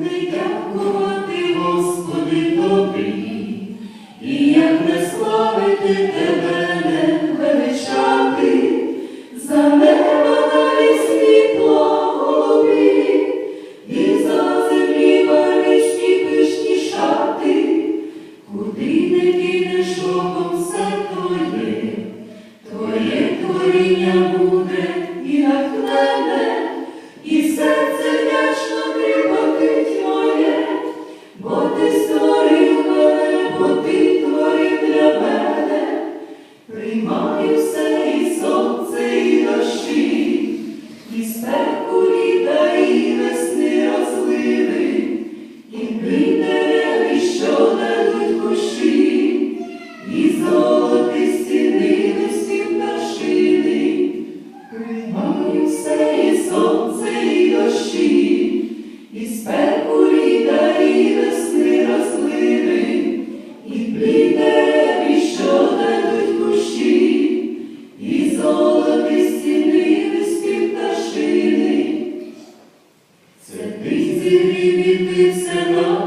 не дякувати, Господи, тобі, і як не славити тебе, не за неба далі світло голубі, і за землі барвичні пишні шати, куди не кинеш оком твоє, творіння буде і натхнене,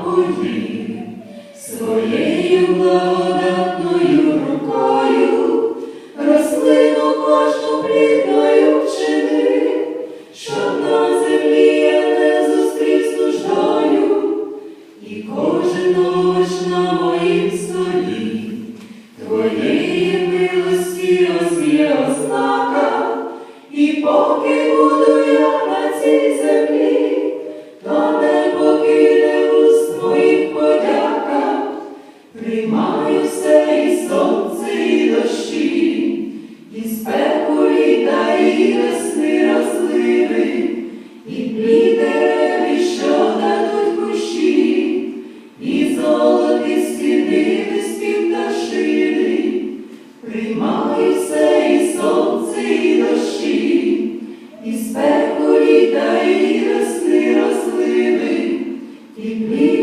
все своєю благодатною рукою, рослину кожну плідною вчини, щоб на землі я не зустрів з нуждою, і кожен овоч на моїм столі, твоєї милості ось ознака, і поки буду я на цій землі, приймаю все і сонце, і дощі, і спеку літа, і весни розливи, і плід дерев, що дадуть кущі, і золоті стіни листів пташини. Приймаю все і сонце, і дощі, і спеку літа, і весни розливи, і плід